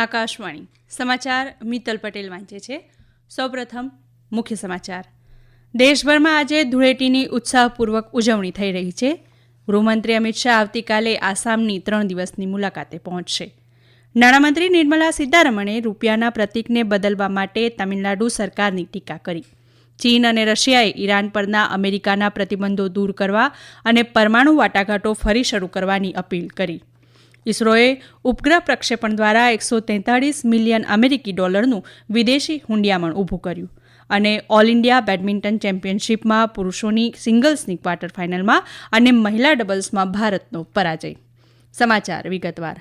આકાશવાણી. સમાચાર મિત્તલ પટેલ વાંચે છે. સૌપ્રથમ મુખ્ય સમાચાર. દેશભરમાં આજે ધૂળેટીની ઉત્સાહપૂર્વક ઉજવણી થઈ રહી છે. ગૃહમંત્રી અમિત શાહ આવતીકાલે આસામની ત્રણ દિવસની મુલાકાતે પહોંચશે. નાણામંત્રી નિર્મલા સીતારમણે રૂપિયાના પ્રતીકને બદલવા માટે તમિલનાડુ સરકારની ટીકા કરી. ચીન અને રશિયાએ ઈરાન પરના અમેરિકાના પ્રતિબંધો દૂર કરવા અને પરમાણુ વાટાઘાટો ફરી શરૂ કરવાની અપીલ કરી. ઇસરોએ ઉપગ્રહ પ્રક્ષેપણ દ્વારા એકસો તેતાળીસ મિલિયન અમેરિકી ડોલરનું વિદેશી હુંડિયામણ ઊભું કર્યું અને ઓલ ઇન્ડિયા બેડમિન્ટન ચેમ્પિયનશિપમાં પુરુષોની સિંગલ્સની ક્વાર્ટર ફાઇનલમાં અને મહિલા ડબલ્સમાં ભારતનો પરાજય. સમાચાર વિગતવાર.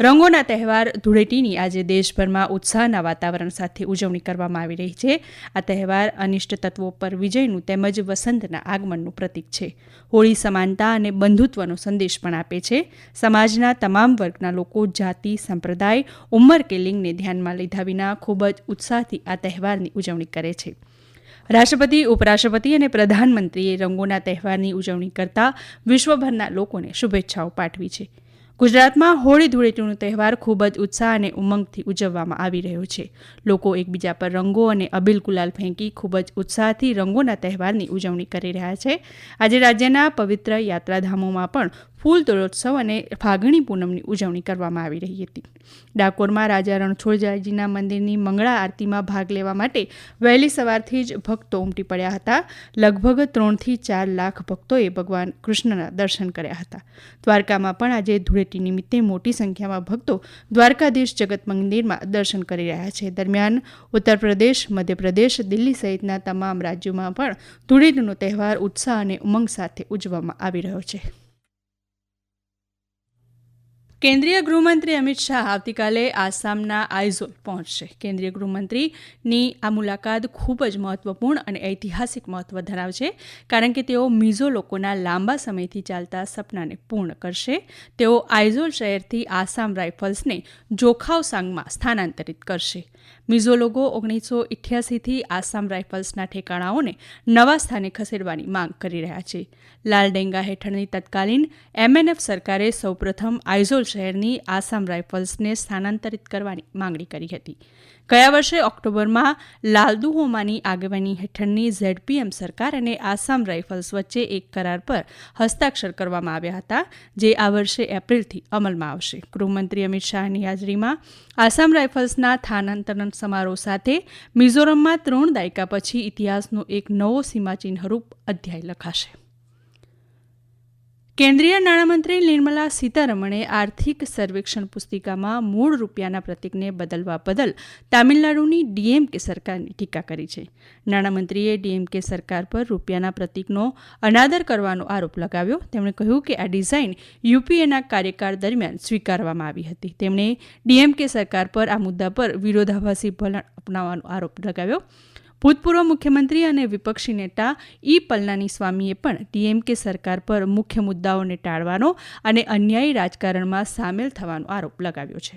રંગોના તહેવાર ધૂળેટીની આજે દેશભરમાં ઉત્સાહના વાતાવરણ સાથે ઉજવણી કરવામાં આવી રહી છે. આ તહેવાર અનિષ્ટ તત્વો પર વિજયનું તેમજ વસંતના આગમનનું પ્રતીક છે. હોળી સમાનતા અને બંધુત્વનો સંદેશ પણ આપે છે. સમાજના તમામ વર્ગના લોકો, જાતિ, સંપ્રદાય, ઉંમર કે લિંગને ધ્યાનમાં લીધા વિના ખૂબ જ ઉત્સાહથી આ તહેવારની ઉજવણી કરે છે. રાષ્ટ્રપતિ, ઉપરાષ્ટ્રપતિ અને પ્રધાનમંત્રીએ રંગોના તહેવારની ઉજવણી કરતા વિશ્વભરના લોકોને શુભેચ્છાઓ પાઠવી છે. ગુજરાતમાં હોળી ધૂળેટીનો તહેવાર ખૂબ જ ઉત્સાહ અને ઉમંગથી ઉજવવામાં આવી રહ્યો છે. લોકો એકબીજા પર રંગો અને અબીલ ગુલાલ ફેંકી ખૂબ જ ઉત્સાહથી રંગોના તહેવારની ઉજવણી કરી રહ્યા છે. આજે રાજ્યના પવિત્ર યાત્રાધામોમાં પણ ફૂલ તોલોત્સવ અને ફાગણી પૂનમની ઉજવણી કરવામાં આવી રહી હતી. ડાકોરમાં રાજા રણછોડજીના મંદિરની મંગળા આરતીમાં ભાગ લેવા માટે વહેલી સવારથી જ ભક્તો ઉમટી પડ્યા હતા. લગભગ ત્રણથી ચાર લાખ ભક્તોએ ભગવાન કૃષ્ણના દર્શન કર્યા હતા. દ્વારકામાં પણ આજે ધૂળેટી નિમિત્તે મોટી સંખ્યામાં ભક્તો દ્વારકાધીશ જગત મંદિરમાં દર્શન કરી રહ્યા છે. દરમિયાન ઉત્તર પ્રદેશ મધ્યપ્રદેશ દિલ્હી સહિતના તમામ રાજ્યોમાં પણ ધૂળેટીનો તહેવાર ઉત્સાહ અને ઉમંગ સાથે ઉજવવામાં આવી રહ્યો છે. કેન્દ્રીય ગૃહમંત્રી અમિત શાહ આવતીકાલે આસામના આઇઝોલ પહોંચશે. કેન્દ્રીય ગૃહમંત્રીની આ મુલાકાત ખૂબ જ મહત્વપૂર્ણ અને ઐતિહાસિક મહત્વ ધરાવશે, કારણ કે તેઓ મિઝો લોકોના લાંબા સમયથી ચાલતા સપનાને પૂર્ણ કરશે. તેઓ આઇઝોલ શહેરથી આસામ રાઇફલ્સને જોખાવસાંગમાં સ્થાનાંતરિત કરશે. મિઝો લોકો ઓગણીસો ઇઠ્યાસીથી આસામ રાઇફલ્સના ઠેકાણાઓને નવા સ્થાને ખસેડવાની માંગ કરી રહ્યા છે. લાલ ડેંગા હેઠળની તત્કાલીન એમએનએફ સરકારે સૌપ્રથમ આઇઝોલ શહેરની આસામ રાઇફલ્સને સ્થાનાંતરિત કરવાની માંગણી કરી હતી. ગયા વર્ષે ઓક્ટોબરમાં લાલદુહોમાની આગેવાની હેઠળની ઝેડપીએમ સરકાર અને આસામ રાઇફલ્સ વચ્ચે એક કરાર પર હસ્તાક્ષર કરવામાં આવ્યા હતા, જે આ વર્ષે એપ્રિલથી અમલમાં આવશે. ગૃહમંત્રી અમિત શાહની હાજરીમાં આસામ રાઇફલ્સના સ્થાનાંતરણ સમારોહ સાથે મિઝોરમમાં ત્રણ દાયકા પછી ઇતિહાસનો એક નવો સીમાચિહ્નરૂપ અધ્યાય લખાશે. કેન્દ્રીય નાણામંત્રી નિર્મલા સીતારમણે આર્થિક સર્વેક્ષણ પુસ્તિકામાં મૂળ રૂપિયાના પ્રતીકને બદલવા બદલ તામિલનાડુની ડીએમકે સરકારની ટીકા કરી છે. નાણામંત્રીએ ડીએમકે સરકાર પર રૂપિયાના પ્રતીકનો અનાદર કરવાનો આરોપ લગાવ્યો. તેમણે કહ્યું કે આ ડિઝાઇન યુપીએના કાર્યકાળ દરમિયાન સ્વીકારવામાં આવી હતી. તેમણે ડીએમકે સરકાર પર આ મુદ્દા પર વિરોધાભાસી ભલણ અપનાવવાનો આરોપ લગાવ્યો. ભૂતપૂર્વ મુખ્યમંત્રી અને વિપક્ષી નેતા ઈ પલનાની સ્વામીએ પણ ડીએમકે સરકાર પર મુખ્ય મુદ્દાઓને ટાળવાનો અને અન્યાયી રાજકારણમાં સામેલ થવાનો આરોપ લગાવ્યો છે.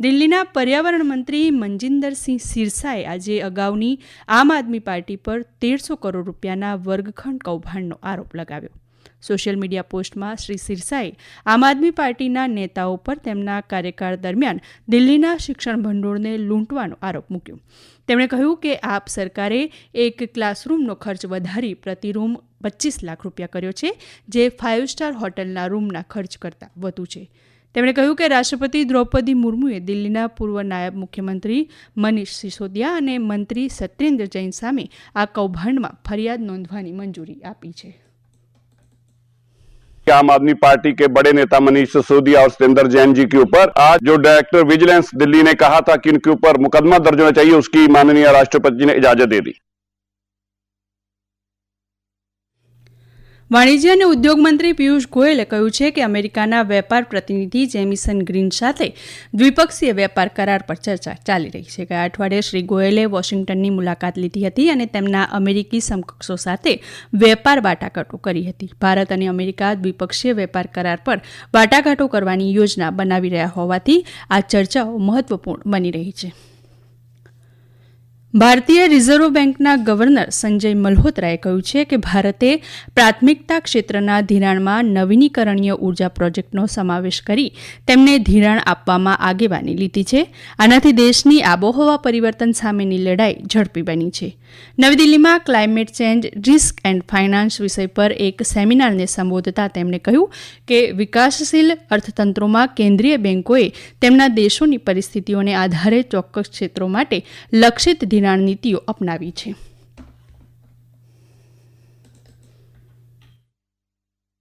દિલ્હીના પર્યાવરણ મંત્રી મનજિંદરસિંહ સિરસાએ આજે અગાઉની આમ આદમી પાર્ટી પર તેરસો કરોડ રૂપિયાના વર્ગખંડ કૌભાંડનો આરોપ લગાવ્યો. સોશિયલ મીડિયા પોસ્ટમાં શ્રી સિરસાએ આમ આદમી પાર્ટીના નેતાઓ પર તેમના કાર્યકાળ દરમિયાન દિલ્હીના શિક્ષણ ભંડોળને લૂંટવાનો આરોપ મૂક્યો. તેમણે કહ્યું કે આપ સરકારે એક ક્લાસરૂમનો ખર્ચ વધારી પ્રતિ રૂમ પચીસ લાખ રૂપિયા કર્યો છે, જે ફાઇવ સ્ટાર હોટલના રૂમના ખર્ચ કરતાં વધુ છે. તેમણે કહ્યું કે રાષ્ટ્રપતિ દ્રૌપદી મુર્મુએ દિલ્હીના પૂર્વ નાયબ મુખ્યમંત્રી મનીષ સિસોદિયા અને મંત્રી સત્યેન્દ્ર જૈન સામે આ કૌભાંડમાં ફરિયાદ નોંધવાની મંજૂરી આપી છે. आम आदमी पार्टी के बड़े नेता मनीष सिसोदिया और सतेंद्र जैन जी के ऊपर आज जो डायरेक्टर विजिलेंस दिल्ली ने कहा था कि इनके ऊपर मुकदमा दर्ज होना चाहिए उसकी माननीय राष्ट्रपति जी ने इजाजत दे दी વાણિજ્ય અને ઉદ્યોગ મંત્રી પિયુષ ગોયલે કહ્યું છે કે અમેરિકાના વેપાર પ્રતિનિધિ જેમિસન ગ્રીન સાથે દ્વિપક્ષીય વેપાર કરાર પર ચર્ચા ચાલી રહી છે. ગયા અઠવાડિયે શ્રી ગોયલે વોશિંગ્ટનની મુલાકાત લીધી હતી અને તેમના અમેરિકી સમકક્ષો સાથે વેપાર વાટાઘાટો કરી હતી. ભારત અને અમેરિકા દ્વિપક્ષીય વેપાર કરાર પર વાટાઘાટો કરવાની યોજના બનાવી રહ્યા હોવાથી આ ચર્ચાઓ મહત્વપૂર્ણ બની રહી છે. ભારતીય રિઝર્વ બેંકના ગવર્નર સંજય મલ્હોત્રાએ કહ્યું છે કે ભારતે પ્રાથમિકતા ક્ષેત્રના ધિરાણમાં નવીનીકરણીય ઊર્જા પ્રોજેક્ટનો સમાવેશ કરી તેમને ધિરાણ આપવામાં આગેવાની લીધી છે. આનાથી દેશની આબોહવા પરિવર્તન સામેની લડાઈ ઝડપી બની છે. નવી દિલ્હીમાં climate change risk and finance વિષય પર એક સેમિનારને સંબોધતા તેમણે કહ્યું કે વિકાસશીલ અર્થતંત્રોમાં કેન્દ્રીય બેન્કોએ તેમના દેશોની પરિસ્થિતિઓને આધારે ચોક્કસ ક્ષેત્રો માટે લક્ષિત ધિરાણ નીતિઓ અપનાવી છે.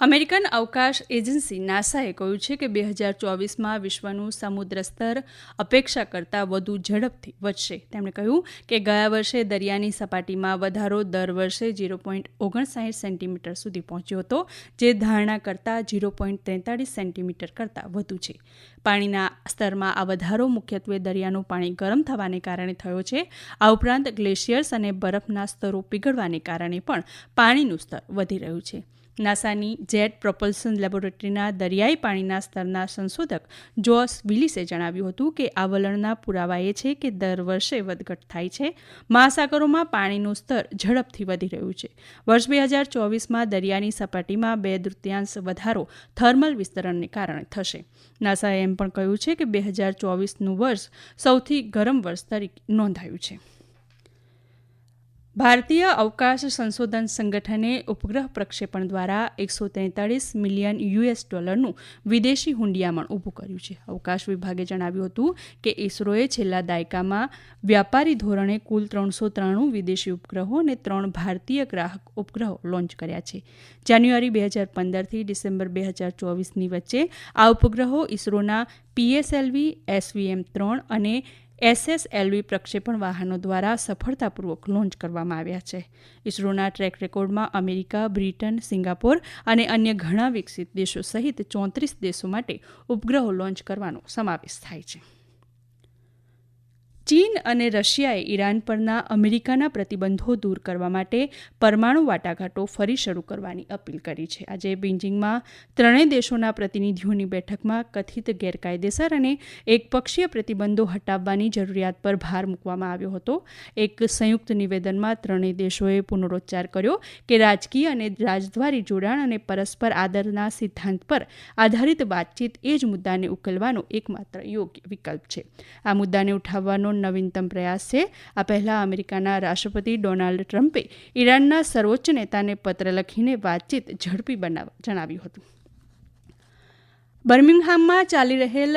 અમેરિકન અવકાશ એજન્સી નાસાએ કહ્યું છે કે બે હજાર ચોવીસમાં વિશ્વનું સમુદ્ર સ્તર અપેક્ષા કરતાં વધુ ઝડપથી વધશે. તેમણે કહ્યું કે ગયા વર્ષે દરિયાની સપાટીમાં વધારો દર વર્ષે ઝીરો પોઈન્ટ ઓગણસાઠ સેન્ટીમીટર સુધી પહોંચ્યો હતો, જે ધારણા કરતાં ઝીરો પોઈન્ટ ત્રેતાળીસ સેન્ટીમીટર કરતાં વધુ છે. પાણીના સ્તરમાં આ વધારો મુખ્યત્વે દરિયાનું પાણી ગરમ થવાને કારણે થયો છે. આ ઉપરાંત ગ્લેશિયર્સ અને બરફના સ્તરો પીગળવાને કારણે પણ પાણીનું સ્તર વધી રહ્યું છે. નાસાની જેટ પ્રોપલ્શન લેબોરેટરીના દરિયાઈ પાણીના સ્તરના સંશોધક જોસ વિલિસે જણાવ્યું હતું કે આ વલણના પુરાવા એ છે કે દર વર્ષે વધઘટ થાય છે. મહાસાગરોમાં પાણીનું સ્તર ઝડપથી વધી રહ્યું છે. વર્ષ બે હજાર ચોવીસમાં દરિયાની સપાટીમાં બે તૃતીયાંશ વધારો થર્મલ વિસ્તરણને કારણે થશે. નાસાએ એમ પણ કહ્યું છે કે બે હજાર ચોવીસનું વર્ષ સૌથી ગરમ વર્ષ તરીકે નોંધાયું છે. ભારતીય અવકાશ સંશોધન સંગઠને ઉપગ્રહ પ્રક્ષેપણ દ્વારા એકસો તેતાળીસ મિલિયન યુએસ ડોલરનું વિદેશી હુંડિયામણ ઊભું કર્યું છે. અવકાશ વિભાગે જણાવ્યું હતું કે ઇસરોએ છેલ્લા દાયકામાં વ્યાપારી ધોરણે કુલ ત્રણસો ત્રાણું વિદેશી ઉપગ્રહો અને ત્રણ ભારતીય ગ્રાહક ઉપગ્રહો લોન્ચ કર્યા છે. જાન્યુઆરી બે હજાર પંદરથી ડિસેમ્બર બે હજાર ચોવીસની વચ્ચે આ ઉપગ્રહો ઇસરોના પીએસએલવી એસવીએમ ત્રણ અને એસએસએલવી પ્રક્ષેપણ વાહનો દ્વારા સફળતાપૂર્વક લોન્ચ કરવામાં આવ્યા છે. ઇસરોના ટ્રેક રેકોર્ડમાં અમેરિકા, બ્રિટન, સિંગાપોર અને અન્ય ઘણા વિકસિત દેશો સહિત ચોત્રીસ દેશો માટે ઉપગ્રહો લોન્ચ કરવાનો સમાવેશ થાય છે. ચીન અને રશિયાએ ઈરાન પરના અમેરિકાના પ્રતિબંધો દૂર કરવા માટે પરમાણુ વાટાઘાટો ફરી શરૂ કરવાની અપીલ કરી છે. આજે બેઇજિંગમાં ત્રણેય દેશોના પ્રતિનિધિઓની બેઠકમાં કથિત ગેરકાયદેસર અને એકપક્ષીય પ્રતિબંધો હટાવવાની જરૂરિયાત પર ભાર મૂકવામાં આવ્યો હતો. એક સંયુક્ત નિવેદનમાં ત્રણેય દેશોએ પુનરોચ્ચાર કર્યો કે રાજકીય અને રાજદ્વારી જોડાણ અને પરસ્પર આદરના સિદ્ધાંત પર આધારિત વાતચીત એ જ મુદ્દાને ઉકેલવાનો એકમાત્ર યોગ્ય વિકલ્પ છે. આ મુદ્દાને ઉઠાવવાનો નવીનતમ પ્રયાસ છે. આ પહેલાં અમેરિકાના રાષ્ટ્રપતિ ડોનાલ્ડ ટ્રમ્પે ઈરાનના સર્વોચ્ચ નેતાને પત્ર લખીને વાતચીત ઝડપી બનાવવા જણાવ્યું હતું. બર્મિંગહામમાં ચાલી રહેલ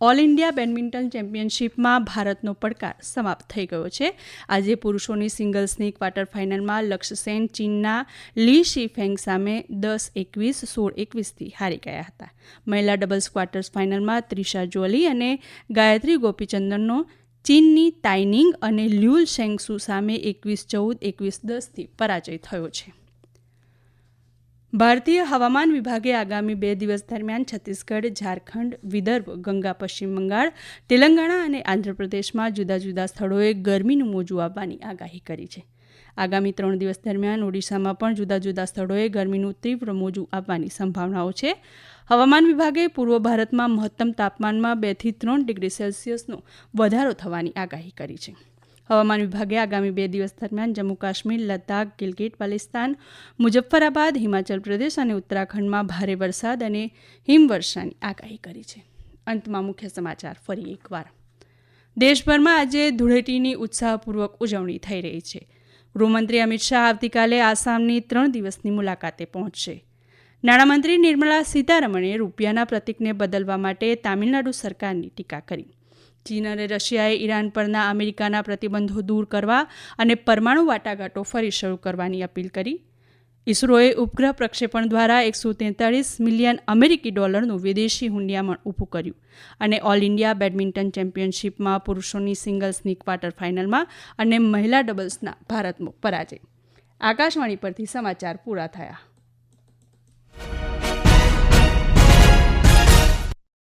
ઓલ ઇન્ડિયા બેડમિન્ટન ચેમ્પિયનશિપમાં ભારતનો પડકાર સમાપ્ત થઈ ગયો છે. આજે પુરુષોની સિંગલ્સની ક્વાર્ટર ફાઇનલમાં લક્ષ્ય સેન ચીનના લી શી ફેંગ સામે દસ એકવીસ, સોળ એકવીસથી હારી ગયા હતા. મહિલા ડબલ્સ ક્વાર્ટર્સ ફાઇનલમાં ત્રિષા જોલી અને ગાયત્રી ગોપીચંદનનો ચીનની તાઇનિંગ અને લ્યુલ શેંગસુ સામે એકવીસ ચૌદ, એકવીસ દસથી પરાજય થયો છે. ભારતીય હવામાન વિભાગે આગામી બે દિવસ દરમિયાન છત્તીસગઢ, ઝારખંડ, વિદર્ભ, ગંગા, પશ્ચિમ બંગાળ, તેલંગાણા અને આંધ્રપ્રદેશમાં જુદા જુદા સ્થળોએ ગરમીનું મોજું આવવાની આગાહી કરી છે. આગામી ત્રણ દિવસ દરમિયાન ઓડિશામાં પણ જુદા જુદા સ્થળોએ ગરમીનું તીવ્ર મોજું આવવાની સંભાવનાઓ છે. હવામાન વિભાગે પૂર્વ ભારતમાં મહત્તમ તાપમાનમાં બેથી ત્રણ ડિગ્રી સેલ્સિયસનો વધારો થવાની આગાહી કરી છે. હવામાન વિભાગે આગામી બે દિવસ દરમિયાન જમ્મુ કાશ્મીર, લદ્દાખ, ગિલગિટ, પાલિસ્તાન, મુઝફ્ફરાબાદ, હિમાચલ પ્રદેશ અને ઉત્તરાખંડમાં ભારે વરસાદ અને હિમવર્ષાની આગાહી કરી છે. અંતમાં મુખ્ય સમાચાર ફરી એકવાર. દેશભરમાં આજે ધૂળેટીની ઉત્સાહપૂર્વક ઉજવણી થઈ રહી છે. ગૃહમંત્રી અમિત શાહ આવતીકાલે આસામની ત્રણ દિવસની મુલાકાતે પહોંચશે. નાણામંત્રી નિર્મલા સીતારમણે રૂપિયાના પ્રતિકને બદલવા માટે તામિલનાડુ સરકારની ટીકા કરી. ચીન અને રશિયાએ ઈરાન પરના અમેરિકાના પ્રતિબંધો દૂર કરવા અને પરમાણુ વાટાઘાટો ફરી શરૂ કરવાની અપીલ કરી. ઇસરોએ ઉપગ્રહ પ્રક્ષેપણ દ્વારા એકસો તેતાળીસ મિલિયન અમેરિકી ડોલરનું વિદેશી હુંડિયામણ ઊભું કર્યું અને ઓલ ઇન્ડિયા બેડમિન્ટન ચેમ્પિયનશિપમાં પુરુષોની સિંગલ્સની ક્વાર્ટર ફાઇનલમાં અને મહિલા ડબલ્સના ભારતનો પરાજય. આકાશવાણી પરથી સમાચાર પૂરા થયા.